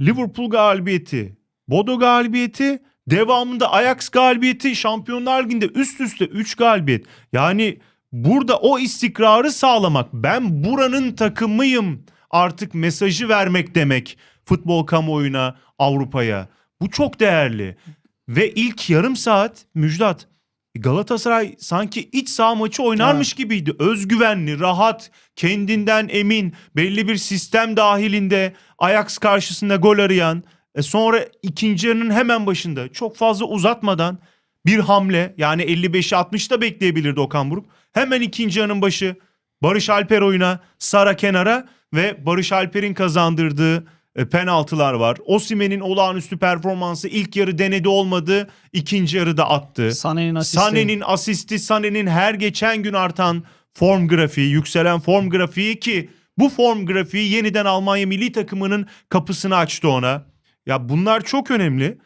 Liverpool galibiyeti, Bodo galibiyeti, devamında Ajax galibiyeti, Şampiyonlar Ligi'nde üst üste 3 galibiyet. Yani burada o istikrarı sağlamak, ben buranın takımıyım artık mesajı vermek demek futbol kamuoyuna, Avrupa'ya. Bu çok değerli. Ve ilk yarım saat Müjdat Galatasaray sanki iç saha maçı oynarmış gibiydi. Özgüvenli, rahat, kendinden emin, belli bir sistem dahilinde Ajax karşısında gol arayan, e sonra ikinci yarının hemen başında çok fazla uzatmadan bir hamle yani 55'i 60'da bekleyebilirdi Okan Buruk. Hemen ikinci yarının başı Barış Alper oyuna, Sara kenara ve Barış Alper'in kazandırdığı penaltılar var. Osimen'in olağanüstü performansı ilk yarı denedi olmadı, ikinci yarıda attı. Sané'nin asisti. Sané'nin asisti, Sané'nin her geçen gün artan form grafiği, yükselen form grafiği ki bu form grafiği yeniden Almanya milli takımının kapısını açtı ona. Ya bunlar çok önemli.